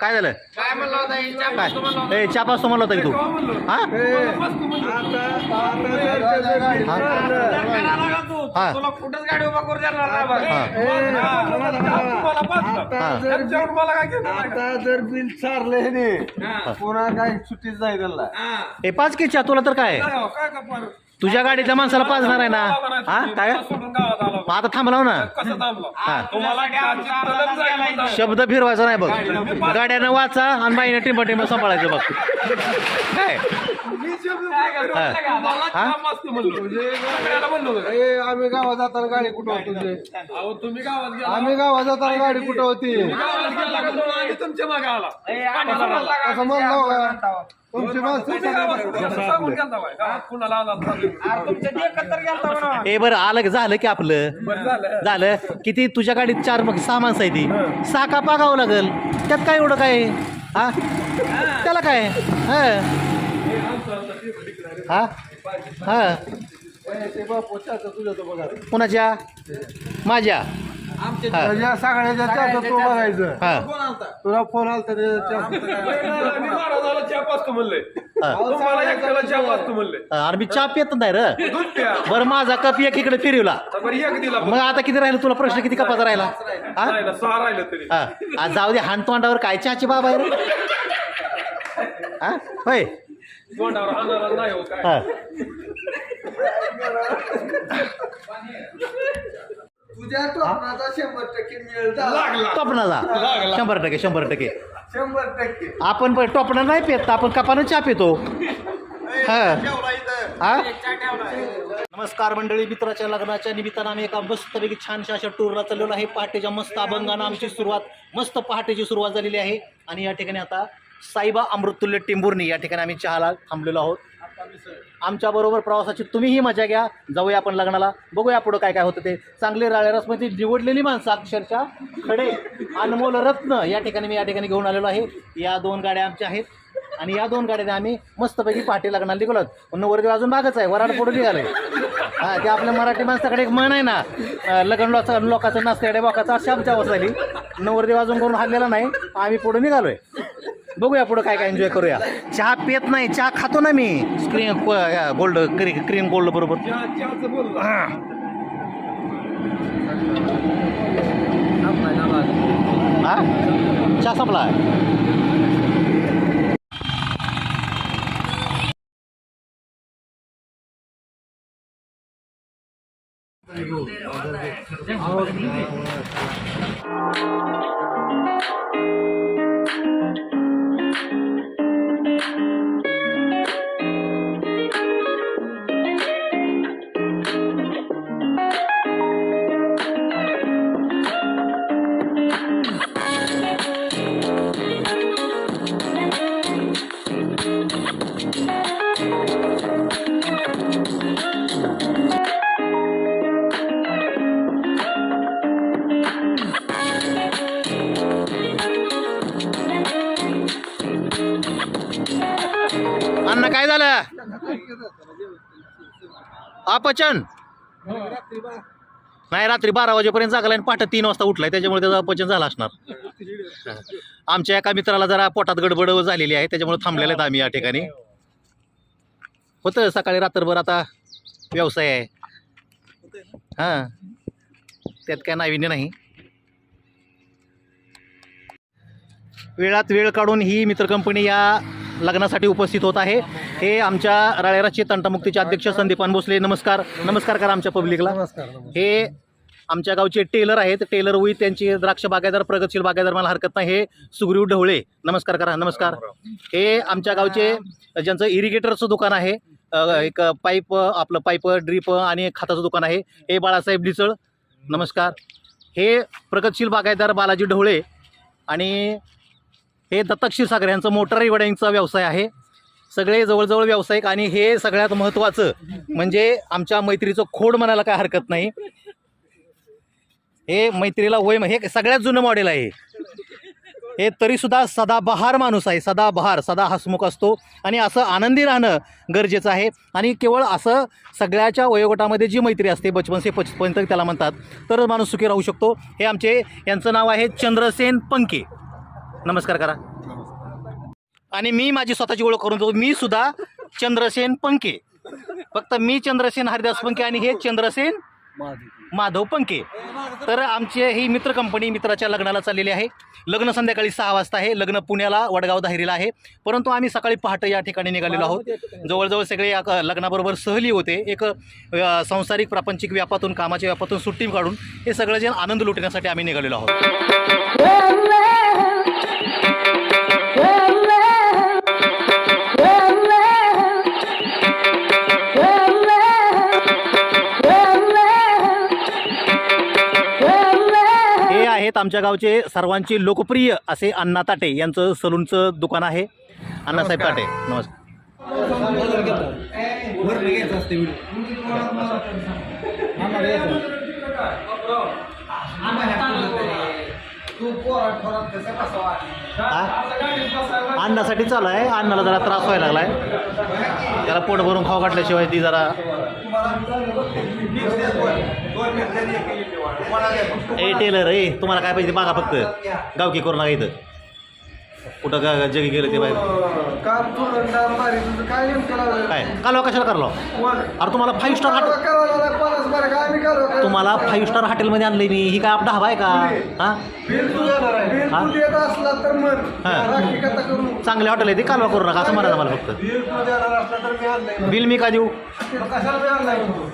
काय झालं काय म्हणलं होता हिच्या काय बसतो म्हणलं होता. ए चहा होता की तू हा. हा. तुला कुठंच गाडी उभा करू देणार नाही बघ. हा. हा. तुम्हाला पाच. हा. त्यांच्यावर मला काय घेणं नाही. आता जर बिल चारले ने हा. पुन्हा काय सुट्टीच नाही हा. ए पाच की चहा तुला तर काय काय हो, काय कपार? तुझ्या गाडीतल्या माणसाला पाजणार आहे ना? हा? काय? बस सोडून गावात आला. मग आता थांबलाव ना? कसं थांबलो? हा. तुम्हाला चहाची तलब जाईल म्हणता. शब्द फिरवायचा नाही बघ. गाड्यानं वाचा आणि बाईनं टिंब टिंब सांभाळायचं बघ. काय? मी शब्द काय हा. करतो? मला हा? चहा मस्त म्हणलो. सगळ्याला म्हणलो होतं. ए, आम्ही गावात जाताना गाडी कुठं होती तुझे अहो, तुम्ही गावात गेला. आम्ही गावात जाताना गाडी कुठं होती? तुम्ही गावात गेला का? तुम्ही आणि तुमच्या मागे आला. असं म्हणलो का तुमची माणसं तुम्ही गावात कुठं सांगून गेलता बाय. गावात कुणाला आला ए बरं आलं की? झालं की आपलं. बरं झालं. झालं. किती? तुझ्या गाडीत चार मग सहा माणसं आहे ती सहा का पागावं लागल. त्यात काय एवढं काय? हा. त्याला काय? हा. हा? हा. कुणाच्या? माझ्या. त्याच्या सगळ्याच्या चाचा तो बघायचं. हा. तुला फोन आला तर मी हा. अरे चहा पित नाही र. बरं माझा कप एक इकडे फिरवला. बरं एक दिला मग आता किती राहिलं? तुला प्रश्न किती कपाचा राहिला? हा? जाऊ दे हाण तोंडावर काय चहाची बाबा आहे रे? हा? होय. तोंडावर हाणारा नाही हो काय हा तुझ्या टोपणाचा शंभर टक्के मिळेल लागला टोपणाचा शंभर टक्के शंभर टक्के शंभर टक्के आपण पण टोपणा नाही पेत आपण कपानं चहा पितो हा हा नमस्कार मंडळी मित्राच्या लग्नाच्या निमित्तानं आम्ही एका मस्तपैकी छानशा अशा टूरला चाललेलो आहे पहाटेच्या मस्त अभंगानं आमची सुरुवात मस्त पहाटेची सुरुवात झालेली आहे आणि या ठिकाणी आता साईबा अमृतुल्य टिंबुर्णी या ठिकाणी आम्ही चहाला थांबलेलो आहोत. आमच्याबरोबर प्रवासाची तुम्हीही मजा घ्या. जाऊया आपण लग्नाला. बघूया पुढं काय काय होतं ते. चांगले राळेरसमध्ये निवडलेली माणसं अक्षरशः खडे. अनमोल रत्न या ठिकाणी मी या ठिकाणी घेऊन आलेलो आहे. या दोन गाड्या आमच्या आहेत. आणि या दोन गाड्याने आम्ही मस्तपैकी पहाटे लग्नाला निघालो पण नवरदेव अजून मागच आहे. वराड पुढे निघालंय. हा ते आपल्या मराठी माणसाकडे एक मन आहे ना. लग्न लोका लोकाचं नसतं बोकाचा अशी आमच्या अवस्था झाली. नवरदेव अजून करून हल्लेला नाही. आम्ही पुढे निघालोय. बघूया पुढं काय काय एन्जॉय करूया चहा पित नाही चहा खातो ना मी स्क्रीन गोल्ड क्रीम गोल्ड बरोबर चहा चहाचं बोल ना. हा. हा चहा संपला अपचन. नाही रात्री बारा वाजेपर्यंत जागला आणि पहाटे तीन वाजता उठलाय. त्याच्यामुळे त्याचं अपचन झालं असणार. आमच्या एका मित्राला जरा पोटात गडबड झालेली आहे. त्याच्यामुळे थांबलेले आहेत आम्ही या ठिकाणी. होतं सकाळी रात्रभर आता व्यवसाय आहे. हां. त्यात काय नाविन्य नाही. वेळात वेळ काढून ही मित्र कंपनी या लग्नासाठी उपस्थित होत आहे. हे आमच्या राळेराचे तंटामुक्तीचे अध्यक्ष संदीपान भोसले नमस्कार. नमस्कार करा आमच्या पब्लिकला. नमस्कार हे आमच्या गावचे टेलर आहेत. टेलर उई त्यांची द्राक्ष बागायदार प्रगतशील बागायदार मला हरकत नाही. हे सुग्रीव ढवळे. नमस्कार करा नमस्कार. हे आमच्या गावचे ज्यांचं इरिगेटरचं दुकान आहे एक पाईप आपलं पाईप ड्रीप आणि खताचं दुकान आहे. हे बाळासाहेब डिचळ नमस्कार. हे प्रगतशील बागायतदार बालाजी ढवळे आणि हे दत्तक क्षीरसागर यांचं मोटर रिवडिंगचा व्यवसाय आहे. सगळे जवळजवळ व्यावसायिक आणि हे सगळ्यात महत्त्वाचं म्हणजे आमच्या मैत्रीचं खोड म्हणायला काय हरकत नाही. हे मैत्रीला वय हे सगळ्यात जुनं मॉडेल आहे हे. तरीसुद्धा सदाबहार माणूस आहे सदाबहार सदा हसमुख असतो आणि असं आनंदी राहणं गरजेचं आहे. आणि केवळ असं सगळ्याच्या वयोगटामध्ये जी मैत्री असते बचपन से पचपन त्याला म्हणतात तर माणूस सुखी राहू शकतो. हे आमचे यांचं नाव आहे चंद्रसेन पंके. नमस्कार करा. आणि मी माझी स्वतःची ओळख करून देतो मी सुद्धा चंद्रसेन पंके. फक्त मी चंद्रसेन हरिदास पंके आणि हे चंद्रसेन माधव पंके. तर आमचे ही मित्र कंपनी मित्राच्या लग्नाला चाललेली आहे. लग्न संध्याकाळी सहा वाजता आहे. लग्न पुण्याला वडगाव दाहिरीला आहे. परंतु आम्ही सकाळी पहाटे या ठिकाणी निघालेलो आहोत. जवळजवळ सगळे लग्नाबरोबर सहली होते. एक सांसारिक प्रापंचिक व्यापातून कामाच्या व्यापातून सुट्टी काढून हे सगळेजण आनंद लुटण्यासाठी आम्ही निघालेलो आहोत. आमच्या गावचे सर्वांचे लोकप्रिय असे अण्णा ताटे यांचं सलूनचं दुकान आहे. अण्णासाहेब ताटे नमस्कार. हा? अन्नासाठी चालू आहे. अन्नाला जरा त्रास व्हायला लागलाय. त्याला पोट भरून खाऊ काढल्याशिवाय ती जरा ए टेलर ए तुम्हाला काय पाहिजे मागा फक्त. गावकी करू नका इथं. कुठं गा जगी गेलं ते बाहेर. काय कालवा कशाला करलो. अरे तुम्हाला फाईव्ह स्टार तुम्हाला फाईव्ह स्टार हॉटेलमध्ये आणलंय मी. ही काय आपला हवा आहे का? हां? चांगले हॉटेल आहे ते. कालवा करू नका. असं म्हणायचं मला फक्त. बिल मी का देऊ?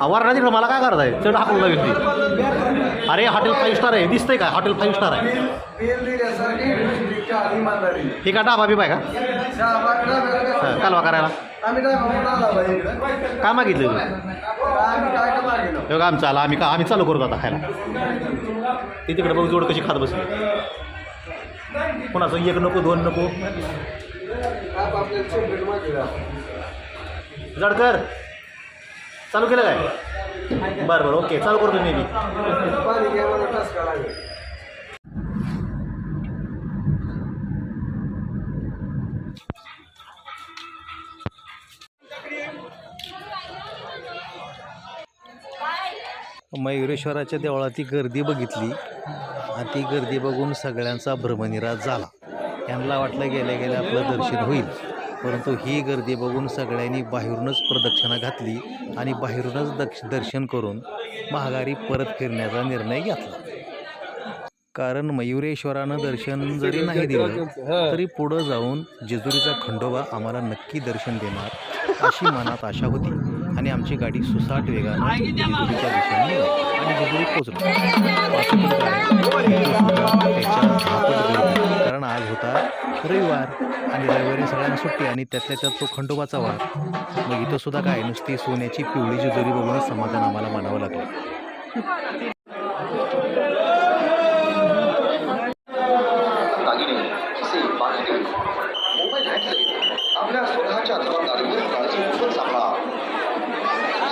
हा, वरना तिकडं मला काय करायचं आहे चढ हाकून लागेल ती अरे हॉटेल फाईव्ह स्टार आहे. दिसतंय का? हॉटेल फाईव्ह स्टार आहे. ही का डाबा बिबा आहे का? हा? कालवा करायला. आम्ही. काय काय मागितलं हे बघा आमचं आला. आम्ही का आम्ही चालू करू आता खायला. ती तिकडे बघ जोड कशी खात बसली. कोणाचं? एक नको दोन नको. जडकर! चालू केलं काय? बरं बरं ओके. चालू करतो मी बी. मयुरेश्वराच्या देवळात ती गर्दी बघितली. आणि ती गर्दी बघून सगळ्यांचा भ्रमनिराश झाला. यांना वाटलं गेल्या गेल्या आपलं दर्शन होईल. परंतु ही गर्दी बघून सगळ्यांनी बाहेरूनच प्रदक्षिणा घातली आणि बाहेरूनच दक्ष दर्शन करून महागारी परत फिरण्याचा निर्णय घेतला. कारण मयुरेश्वरानं दर्शन जरी नाही दिलं तरी पुढं जाऊन जेजुरीचा खंडोबा आम्हाला नक्की दर्शन देणार अशी मनात आशा होती. आणि आमची गाडी सुसाट वेगानं जेजुरीच्या दिशेने आणि जेजुरीत पोहोचलो. कारण आज होता रविवार आणि रविवारी सगळ्यांना सुट्टी आणि त्यातल्या त्यात तो खंडोबाचा वार. मग इथं सुद्धा काय नुसती सोन्याची पिवळी जेजुरी बघूनच समाधान आम्हाला मानावं लागलं.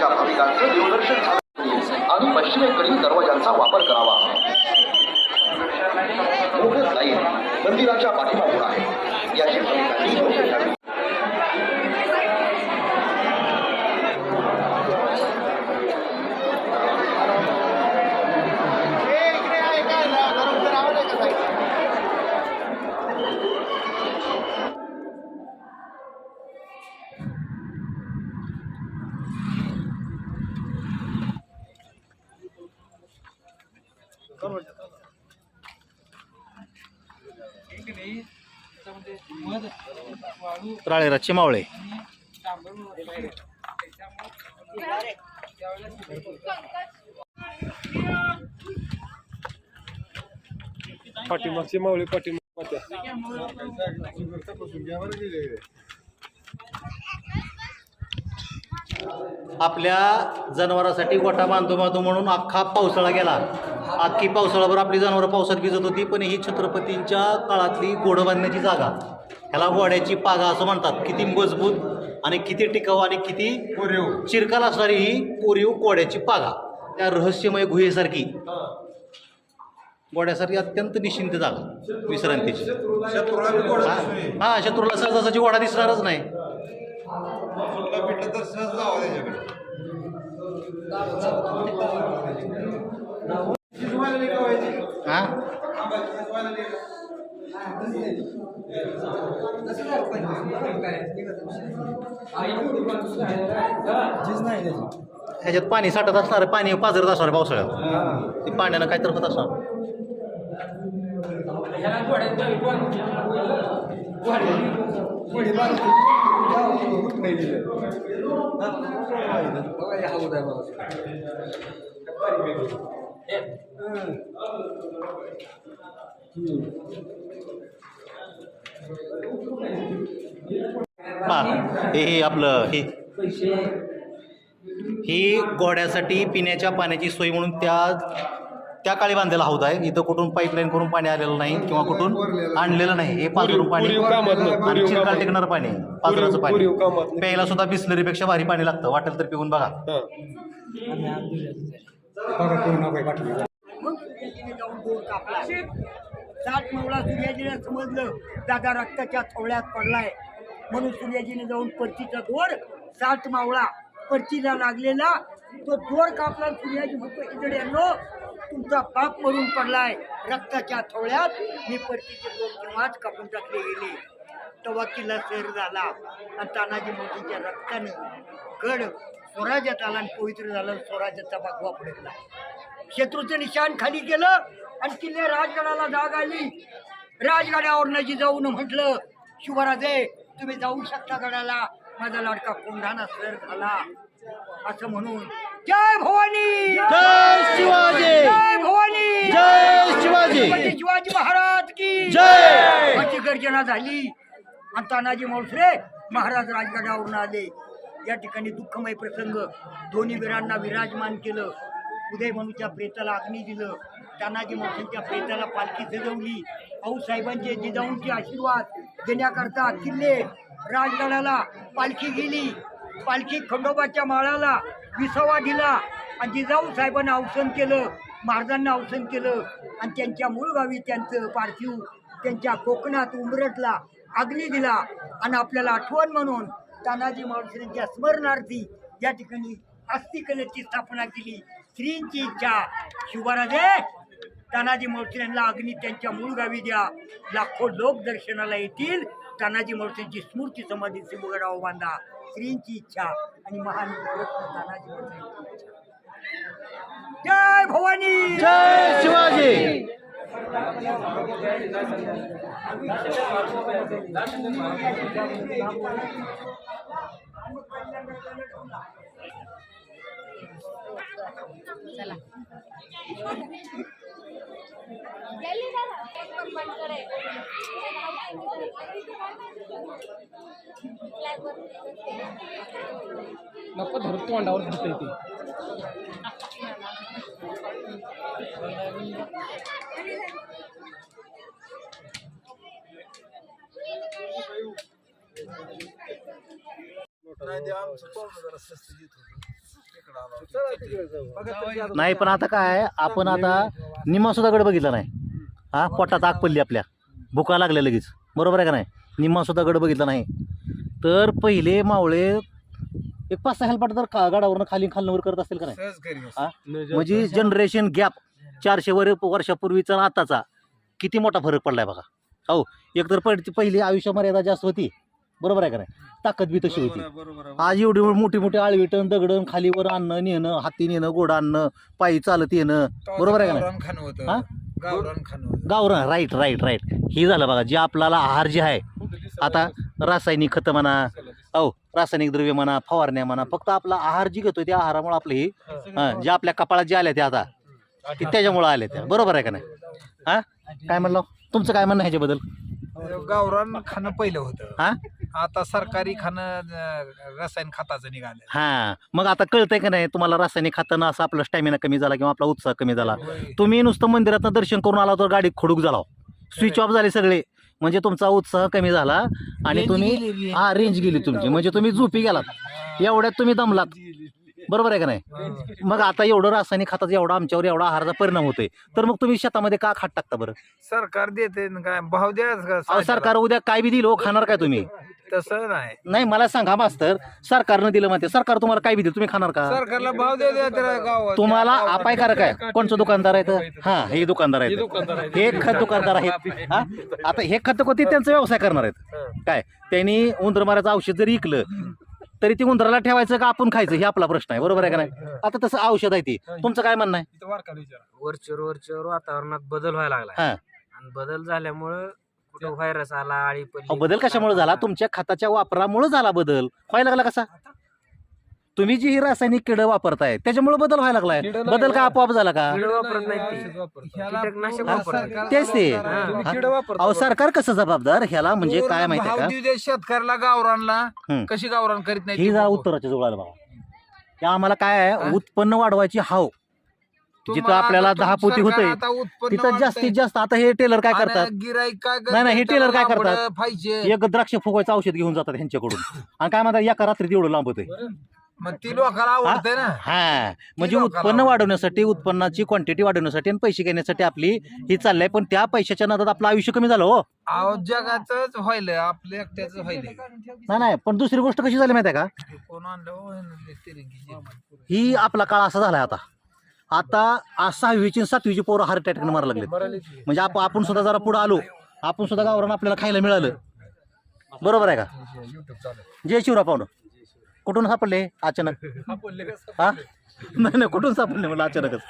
ज्या भाविकांचे राळेरा चिमावळे. पाठीमागची मावळी पाठीमाग आपल्या जनावरासाठी गोठा बांधतो बांधतो म्हणून अख्खा पावसाळा गेला. अख्खी पावसाळाभर आपली जनावरं पावसात भिजत होती पण ही छत्रपतींच्या काळातली घोडं बांधण्याची जागा. ह्याला घोड्याची पागा असं म्हणतात. किती मजबूत आणि किती टिकाऊ आणि किती चिरकाल असणारी ही कोरीव घोड्याची पागा त्या रहस्यमय गुहेसारखी. घोड्यासारखी अत्यंत निश्चिंत जागा. विश्रांतीची. हा. हा, शत्रूला सहजासहजी घोडा दिसणारच नाही. हा? ह्याच्यात पाणी साठत असणार पाणी पाजरत असणार पावसाळ्यात. ते पाण्यानं काय तर होत असणार. हा हे हे आपलं हे. ही घोड्यासाठी पिण्याच्या पाण्याची सोय म्हणून त्या त्या काळी बांधलेला हौद आहे. इथं कुठून पाईपलाईन करून पाणी आलेलं नाही किंवा कुठून आणलेलं नाही. हे पाजरून पाणी. आणि कामातलं. टिकणारं पाणी पाजराचं पाणी. प्यायला सुद्धा बिस्लरीपेक्षा भारी पाणी लागतं. वाटेल तर पिऊन बघा. हा. सात मवळा सूर्याजीने समजलं दादा रक्ताच्या थोड्यात पडलाय. म्हणून सूर्याजीने जाऊन परतीचा दोर सात मावळा परतीला लागलेला तो दोर कापला सूर्याजी म्हणतो इकडे यांनो तुमचा बाप मरून पडलाय. रक्ताच्या थोड्यात मी परतीचे दोर केव्हाच कापून टाकले गेले. तेव्हा किल्ला सैर झाला. आणि तानाजी मोदीच्या रक्तानं गड स्वराज्यात आला आणि पवित्र झाला स्वराज्याचा भगवा पडला शत्रूचं निशाण खाली केलं. आणि किल्ले राजगडाला जाग आली. राजगडावर जिजाऊन म्हटलं शिवराजे तुम्ही जाऊ शकता गडाला? माझा लाडका कोंढाणा सर झाला. असं म्हणून जय भवानी! जय शिवाजी! जय भवानी! जय शिवाजी! शिवाजी महाराज की जय! अशी गर्जना झाली. आणि तानाजी मोळसरे महाराज राजगडावरून आले. या ठिकाणी दुःखमय प्रसंग. दोन्ही वीरांना विराजमान केलं. उदयमनुच्या प्रेताला अग्नी दिलं. तानाजी मोठ्यांच्या प्रेताला पालखी सजवली. आऊसाहेबांचे जिजाऊंचे आशीर्वाद देण्याकरता किल्ले राजगडाला पालखी गेली. पालखी खंडोबाच्या माळाला विसावा दिला. आणि जिजाऊ साहेबांना अवसन केलं महाराजांना अवसन केलं. आणि त्यांच्या मूळ गावी त्यांचं पार्थिव त्यांच्या कोकणात उमरटला अग्नी दिला. आणि आपल्याला आठवण म्हणून तानाजी माळुसऱ्यांच्या स्मरणार्थी या ठिकाणी अस्थिकलेची स्थापना केली. श्रींची इच्छा. शिवराजे तानाजी माळुसऱ्यांना अग्नी त्यांच्या मूळ गावी द्या. लाखो लोक दर्शनाला येतील. तानाजी माळुसऱ्यांची स्मृती समाधी सिंहगडावर बांधा. श्रींची इच्छा आणि महान तानाजी इच्छा. जय भवानी! जय शिवाजी! नको धर तोंडावर धरतंय ते. नाही पण आता काय आपण आता निम्मा सुद्धा गड बघितला नाही. हा पोटात आग पडली आपल्या. भुका लागल्या लगेच. बरोबर आहे का नाही? निम्मा सुद्धा गड बघितला नाही. तर पहिले मावळे एक पाच सहा हेल्पाट तर का गडावरनं खाली खालनवर करत असतील का नाही? हा? म्हणजे जनरेशन गॅप चारशे वर वर्षापूर्वीचा आणि आताचा किती मोठा फरक पडलाय बघा. हो एक तर पड- पहिली आयुष्य मर्यादा जास्त होती. बरोबर आहे का नाही? ताकद बी तशी होती. आज एवढी मोठी मोठी आळवीटण दगडण खालीवर आणणं नेणं हाती नेणं घोडा आणणं पायी चालत येणं. बरोबर आहे का नाही? हा? गावरान खान होतं. गावरान राईट राईट राईट हे झालं बघा जे आपल्याला आहार जे आहे आता रासायनिक खतं म्हणा हो रासायनिक द्रव्य म्हणा फवारण्या म्हणा फक्त आपला आहार जी घेतोय त्या आहारामुळे आपलं हे हं, जे आपल्या कपाळात जे आल्या त्या आता ते त्याच्यामुळे आल्या त्या. बरोबर आहे का नाही? हा? काय म्हणलं? तुमचं काय म्हणणं ह्याच्याबद्दल? गावरान खाणं पहिलं होतं. हा? आता सरकारी खाणं अं, रसायन खताचं निघालं हा मग आता कळतंय का नाही तुम्हाला रासायनिक खाताना असं आपला स्टॅमिना कमी झाला किंवा आपला उत्साह कमी झाला. तुम्ही नुसतं मंदिरात दर्शन करून आला तर गाडी खोडूक झाला. स्विच ऑफ झाले सगळे. म्हणजे तुमचा उत्साह कमी झाला आणि तुम्ही हा रेंज गेली तुमची. म्हणजे तुम्ही झोपी गेलात. एवढ्यात तुम्ही दमलात. बरोबर आहे का नाही? मग आता एवढं रासायनिक खताचा एवढा आमच्यावर एवढा आहाराचा परिणाम होतोय. तर मग तुम्ही शेतामध्ये का खात टाकता बरं? सरकार देते न काय? भाव द्या अहो सरकार उद्या काय बी दिलं हो, खाणार काय तुम्ही? तसं नाही. नाही मला सांगा मास्तर सरकारनं दिलं म्हणते. सरकार तुम्हाला काय बी दिलं तुम्ही खाणार का? सरकारला भाव दे द्या गावात. तुम्हाला अपायकारक आहे. कोणचं दुकानदार आहे हा हे दुकानदार आहेत. हे खत दुकानदार आहेत. हा? आता हे खत कोणते? त्यांचा व्यवसाय करणार आहेत. काय? त्यांनी उंदर मारायचं औषध जरी विकलं तरी ती उंदराला ठेवायचं का आपण खायचं? हे आपला प्रश्न आहे. बरोबर आहे का नाही? आता तसं औषध आहे ती. तुमचं काय म्हणणं आहे? वरचेवर वरचेवर वातावरणात बदल व्हायला लागला हा. आणि बदल झाल्यामुळं कुठं व्हायरस आला आळी अहो, पडली बदल कशामुळे झाला? तुमच्या खताच्या वापरामुळे झाला बदल. व्हायला लागला कसा? तुम्ही जी ही रासायनिक किड वापरताय त्याच्यामुळे बदल व्हायला लागलाय. बदल का आपोआप झाला का? कीड वापरत नाही ते. कीटकनाशक वापरतात. तेच ते. तुम्ही हा? किड वापरता. अहो सरकार कसं जबाबदार? ह्याला म्हणजे काय माहिती का? शेतकऱ्याला गावरानला. कशी गावरान करीत नाही ही. उत्तराच्या जवळ आलं बाबा त्या आम्हाला काय आहे? उत्पन्न वाढवायची हाव. जिथं आपल्याला दहा पोती उत्पन्न तिथं. जास्तीत जास्त आता हे टेलर काय करतात? नाही, नाही, हे? टेलर काय करतात? एक द्राक्ष फुगवायचं औषध घेऊन जातात ह्यांच्याकडून. आणि काय म्हणतात एका रात्रीत एवढं लांब होतंय. मग ती लोकांना आवडते ना. हा. म्हणजे उत्पन्न आवडतं. वाढवण्यासाठी उत्पन्नाची क्वांटिटी वाढवण्यासाठी आणि पैसे घेण्यासाठी आपली ही चाललंय पण त्या पैशाच्या नादात आपलं आयुष्य कमी झालं हो. अहो आपल्या एकट्याच व्हायलंय. नाही नाही. पण दुसरी गोष्ट कशी झाली माहिती आहे का? कोण आणलं हो? हे? ही आपला काळ असा झालाय आता. आता आ- सहावीची आणि सातवीची पोरं हार्ट अटॅकने मारा लागले म्हणजे आप- आपण सुद्धा जरा पुढे आलो. आपण सुद्धा गावरान आपल्याला खायला मिळालं. बरोबर आहे का? जय शिवराव पाहुणं. कुठून सापडले? अचानक. हा? नाही नाही कुठून सापडले मला अचानकच?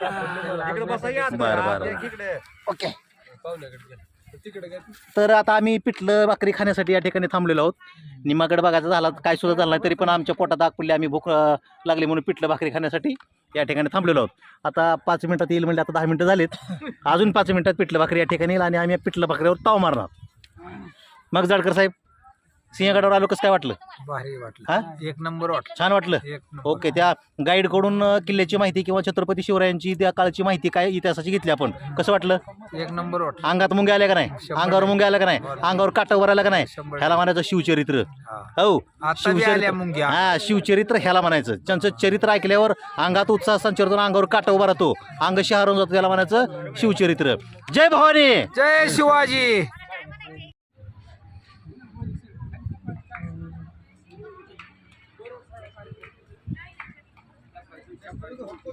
बरं बरं ओके. तर आता आम्ही पिठलं भाकरी खाण्यासाठी या ठिकाणी थांबलेलो आहोत. निमागड बघायचा झाला काय सुद्धा झाला नाही तरी पण आमच्या पोटात आग पडली आम्ही भूक लागली म्हणून पिठलं भाकरी खाण्यासाठी या ठिकाणी थांबलेलो आहोत. आता पाच मिनिटात येईल म्हणजे आता दहा मिनिटं झालीत. अजून पाच मिनिटात पिठलं भाकरी या ठिकाणी येईल आणि आम्ही या पिठलं भाकरीवर ताव मारणार. मग जाडकर साहेब सिंहगडावर आलो कसं काय वाटलं? भारी वाटलं. एक नंबर वाटलं. छान वाटलं? एक नंबर. ओके त्या गाईडकडून किल्ल्याची माहिती किंवा छत्रपती शिवरायांची त्या काळची माहिती काय इतिहासाची घेतली आपण? कसं वाटलं? एक नंबर वाटलं. अंगात मुंग्या आल्या का नाही? शंभर अंगावर मुंग्या आल्या का नाही? अंगावर काटा वर आला का नाही? शंभर ह्याला म्हणायचं शिवचरित्र. हा. हो. आता बी आल्या मुंग्या. हा शिवचरित्र ह्याला म्हणायचं. त्यांचं चरित्र ऐकल्यावर अंगात उत्साह संचरतो आणि अंगावर काटा उभा राहतो. अंग शहरून जातो त्याला म्हणायचं शिवचरित्र. जय भवानी! जय शिवाजी!